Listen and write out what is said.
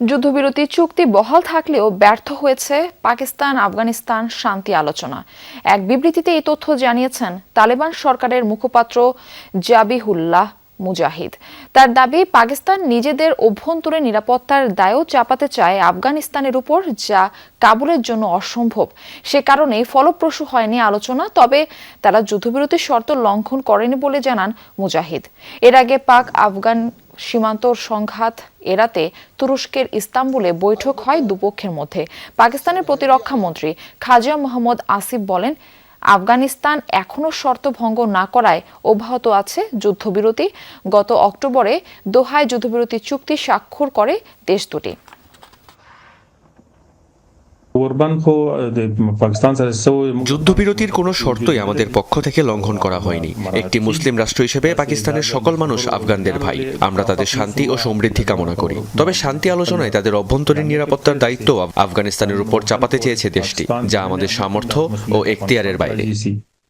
যুদ্ধবিরতি চুক্তি বহাল থাকলেও ব্যর্থ হয়েছে পাকিস্তান আফগানিস্তান শান্তি আলোচনা। এক বিবৃতিতে এই তথ্য জানিয়েছেন তালেবান সরকারের মুখপাত্র জাবিহুল্লাহ মুজাহিদ। তার দাবি, পাকিস্তান নিজেদের অভ্যন্তরে নিরাপত্তার দায়ও চাপাতে চায় আফগানিস্তানের উপর, যা কাবুলের জন্য অসম্ভব। সে কারণে ফলপ্রসূ হয়নি আলোচনা, তবে তারা যুদ্ধবিরতির শর্ত লঙ্ঘন করেনি বলে জানান মুজাহিদ। এর আগে পাক আফগান সীমান্তর সংঘাত এড়াতে তুরস্কের ইস্তাম্বুলে বৈঠক হয় দুপক্ষের মধ্যে। পাকিস্তানের প্রতিরক্ষা মন্ত্রী খাজা মোহাম্মদ আসিফ বলেন, আফগানিস্তান এখনও শর্ত ভঙ্গ না করায় অব্যাহত আছে যুদ্ধবিরতি। গত অক্টোবরে দোহায় যুদ্ধবিরতি চুক্তি স্বাক্ষর করে দেশ দুটি। যুদ্ধবিরতির কোনো শর্তই আমাদের পক্ষ থেকে লঙ্ঘন করা হয়নি। একটি মুসলিম রাষ্ট্র হিসেবে পাকিস্তানের সকল মানুষ আফগানদের ভাই। আমরা তাদের শান্তি ও সমৃদ্ধি কামনা করি। তবে শান্তি আলোচনায় তাদের অভ্যন্তরীণ নিরাপত্তার দায়িত্ব আফগানিস্তানের উপর চাপাতে চেয়েছে দেশটি যা আমাদের সামর্থ্য ও এখতিয়ারের বাইরে।